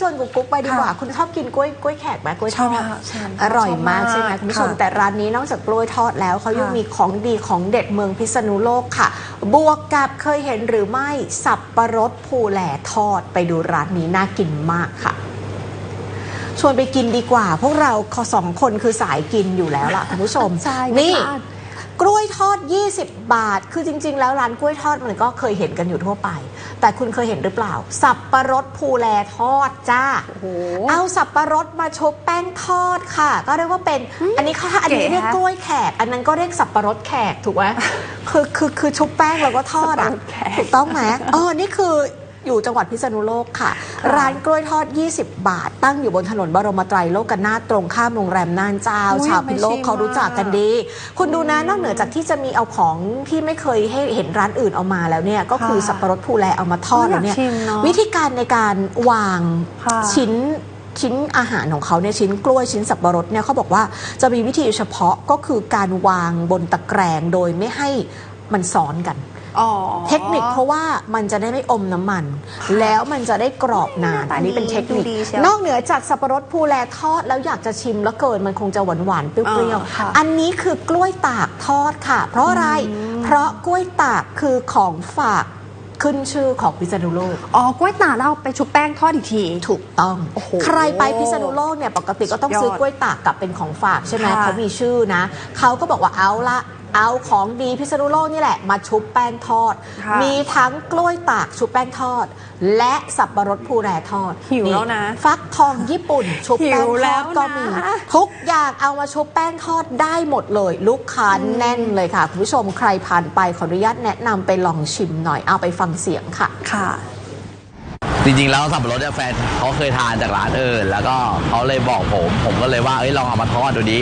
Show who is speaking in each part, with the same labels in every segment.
Speaker 1: ชวนกุ๊กกุ๊กไปดีกว่า คุณชอบกินกล้วยกล้วยแขกไหมกล้วยทอด
Speaker 2: ชอบค่ะใช่
Speaker 1: อร่อยมาก
Speaker 2: ชอบมาก
Speaker 1: ใช่ไหมคุณผู้ชม
Speaker 2: ค่ะ
Speaker 1: แต่ร้านนี้นอกจากกล้วยทอดแล้วเขายัง
Speaker 2: ค่ะ
Speaker 1: มีของดีของเด็ดเมืองพิษณุโลกค่ะ บวกกับเคยเห็นหรือไม่สับปะรดภูแหล่ทอดไปดูร้านนี้น่ากินมากค่ะชวนไปกินดีกว่า พวกเราสองคนคือสายกินอยู่แล้วล่ะคุณผู้ชม
Speaker 2: ใช่
Speaker 1: นี่
Speaker 2: ไม่พลาด
Speaker 1: กล้วยทอด 20 บาท คือจริง ๆ แล้วร้านกล้วยทอดมันก็เคยเห็นกันอยู่ทั่วไป แต่คุณเคยเห็นหรือเปล่า สับปะรดภูแลทอดจ้า
Speaker 2: โอ้โห
Speaker 1: เอาสับปะรดมาชุบแป้งทอดค่ะ ก็เรียกว่าเป็น อันนี้ค่ะอันนี้
Speaker 2: เก๋ฮะ
Speaker 1: เรียกกล้วยแขก อันนั้นก็เรียกสับปะรดแขกถูกไหมคือคือคือชุบแป้งแล้วก็ทอดอะ
Speaker 2: สับปะรดแขก
Speaker 1: ถูกต้องไหมเออนี่คือ อยู่จังหวัดพิษณุโลกค่ะ
Speaker 2: ค่ะ
Speaker 1: ร้านกล้วยทอด 20 บาท ตั้งอยู่บนถนนบรมไตรโลกนาถตรงข้ามโรงแรมน่านเจ้า
Speaker 2: อุ๊ย
Speaker 1: ชาวพิษณุโลก
Speaker 2: ไม่ชิม
Speaker 1: เขารู้จักกันดี คุณดูนะนอกเหนือจากที่จะมีเอาของที่ไม่เคยให้เห็นร้านอื่นเอามาแล้วเนี่ยก็คือ
Speaker 2: ค่ะ
Speaker 1: สับปะรดภูแลเอามาทอด
Speaker 2: อุ๊ย
Speaker 1: แล้วเนี่ย
Speaker 2: อยากชิมเนอะ
Speaker 1: วิธีการในการวาง
Speaker 2: ค่ะ
Speaker 1: ชิ้น ชิ้นอาหารของเขาเนี่ยชิ้นกล้วยชิ้นสับปะรดเนี่ยเขาบอกว่าจะมีวิธีเฉพาะก็คือการวางบนตะแกรงโดยไม่ให้มันซ้อนกัน
Speaker 2: อ๋อ
Speaker 1: เทคนิคเพราะว่ามันจะได้ไม่อมน้ำมัน แล้วมันจะได้กรอบนาน
Speaker 2: หน้าตา
Speaker 1: อันนี้เป็นเทคนิค
Speaker 2: ดูดีเชียว
Speaker 1: นอกเหนือจากสับปะรดภูแลทอดแล้วอยากจะชิมแล้วเกินมันคงจะหวานหวานๆเปรี้ยว
Speaker 2: อ่าค่ะ
Speaker 1: ๆอันนี้คือกล้วยตากทอดค่ะ เพราะอะไร
Speaker 2: อืม
Speaker 1: เพราะกล้วยตากคือของฝากขึ้นชื่อของพิษณุโลก
Speaker 2: อ๋อ กล้วยตากแล้วเอาไปชุบแป้งทอดอีกที
Speaker 1: ถูกต้อง
Speaker 2: โอ้โห
Speaker 1: ใครไปพิษณุโลกเนี่ยปกติก็ต้อง
Speaker 2: สุดยอด
Speaker 1: ซื้อกล้วยตากกลับเป็นของฝากใช่ไหม
Speaker 2: ค่ะ
Speaker 1: เขามีชื่อนะ เขาก็บอกว่าเอาละ เอาของดีพิษณุโลกนี่แหละมาชุบแป้งทอด
Speaker 2: ค่ะ
Speaker 1: มีทั้งกล้วยตากชุบแป้งทอด และสับปะรดภูแรทอด
Speaker 2: หิวแล้วนะ
Speaker 1: ฟักทองญี่ปุ่น ชุบแป้ง
Speaker 2: หิว
Speaker 1: ท
Speaker 2: แล้
Speaker 1: อ
Speaker 2: ว
Speaker 1: ด
Speaker 2: นะ
Speaker 1: ก็มี ทุกอย่างเอามาชุบแป้งทอดได้หมดเลย ลูกค้าแน่นเลยค่ะ คุณผู้ชมใครผ่านไปขออนุญาตแนะนำไปลองชิมหน่อยเอาไปฟังเสียงค่ะ
Speaker 2: ค่ะ
Speaker 3: จริงๆ แล้วสับปะรดเนี่ยแฟนเขาเคยทานจากร้านอื่น แล้วก็เขาเลยบอกผม ผมก็เลยว่าเอ้ยลองเอามาทอดดูดิ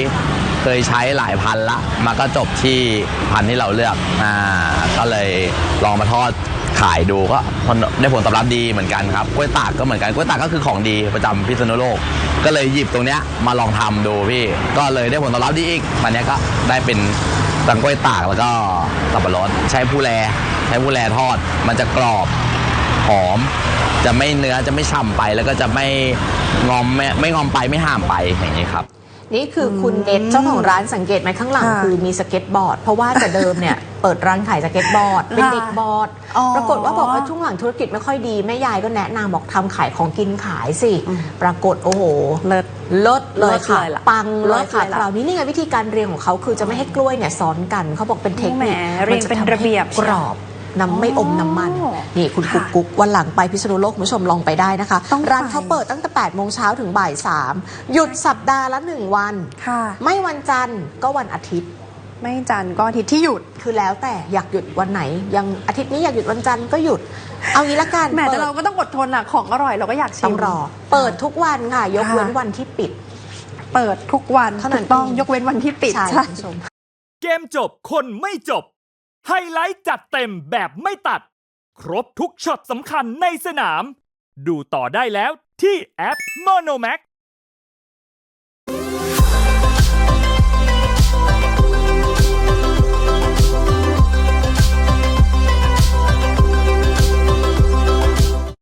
Speaker 3: เคยใช้หลายพันละมันก็จบที่พันที่เราเลือกอ่าก็เลยลองมาทอดขายดูก็ได้ผลตอบรับดีเหมือนกันครับกล้วยตากก็เหมือนกันกล้วยตากก็คือของดีประจำพิษณุโลก ก็เลยหยิบตรงเนี้ยมาลองทำดูพี่ก็เลยได้ผลตอบรับดีอีกวันเนี้ยก็ได้เป็นตังกล้วยตากแล้วก็สับปะรดใช้ผู้แลใช้ผู้แลทอด มันจะกรอบหอม จะไม่เนื้อจะไม่ฉ่ำไปแล้วก็จะไม่งอมไม่ไม่งอมไปไม่ห่ามไปอย่างนี้ครับ
Speaker 1: นี่คือคุณเน็ตเจ้าของร้านสังเกตไหมข้างหลัง
Speaker 2: ค่ะ
Speaker 1: คือมีสเก็ตบอร์ด เพราะว่าแต่เดิมเนี่ย เปิดร้านขายสเก็ตบอร์ด เป็นเด็กบอร์ด
Speaker 2: อ๋อ
Speaker 1: ปรากฏว่าบอกว่าช่วงหลังธุรกิจไม่ค่อยดี แม่ยายก็แนะนำบอกทำขายของกินขายสิปรากฏโอ้โห
Speaker 2: เลิศ
Speaker 1: เลิศเลยค่ะ
Speaker 2: เลิศเลยล่ะ
Speaker 1: ปังเลยค่ะ
Speaker 2: เลิศเลยล่ะ
Speaker 1: คราวนี้นี่ไงวิธีการเรียงของเขาคือจะไม่ให้กล้วยเนี่ยซ้อนกัน เขาบอกเป็นเทคนิค
Speaker 2: แหมเรียงเป็นระเบียบ
Speaker 1: กรอบ น้ำไม่อมน้ำมัน
Speaker 2: อ๋อ
Speaker 1: นี่คุณกุ๊ก
Speaker 2: ค่ะ
Speaker 1: กุ๊กวันหลังไปพิษณุโลกคุณผู้ชมลองไปได้นะคะ
Speaker 2: ต้องไป
Speaker 1: ร้านเขาเปิดตั้งแต่8โมงเช้าถึงบ่าย3หยุดสัปดาห์ละ 1 วัน
Speaker 2: ค่ะ
Speaker 1: ไม่วันจันทร์ก็วันอาทิตย์
Speaker 2: ไม่จันทร์ก็อาทิตย์ที่หยุด
Speaker 1: คือแล้วแต่อยากหยุดวันไหน ยังอาทิตย์นี้อยากหยุดวันจันทร์ก็หยุดเอางี้ละกัน
Speaker 2: แหม
Speaker 1: เปิ
Speaker 2: แต่
Speaker 1: ด
Speaker 2: เราก็ต้องอดทนอะของอร่อยเราก็อยากชิม
Speaker 1: ต้องรอ เปิดทุกวันค่ะ ยกเว้น
Speaker 2: ค่ะ
Speaker 1: วันที่ปิด
Speaker 2: เปิดทุกวัน
Speaker 1: เท่านั้น
Speaker 2: ถูกต้อง
Speaker 1: เอง
Speaker 2: ยกเว้นวันที่ปิด
Speaker 1: ใช่
Speaker 2: ใช่
Speaker 1: คุณผู้ชม
Speaker 4: เกมจบคนไม่จบ ไฮไลท์จัดเต็มแบบไม่ตัด ครบทุกช็อตสำคัญในสนาม ดูต่อได้แล้วที่แอป Monomax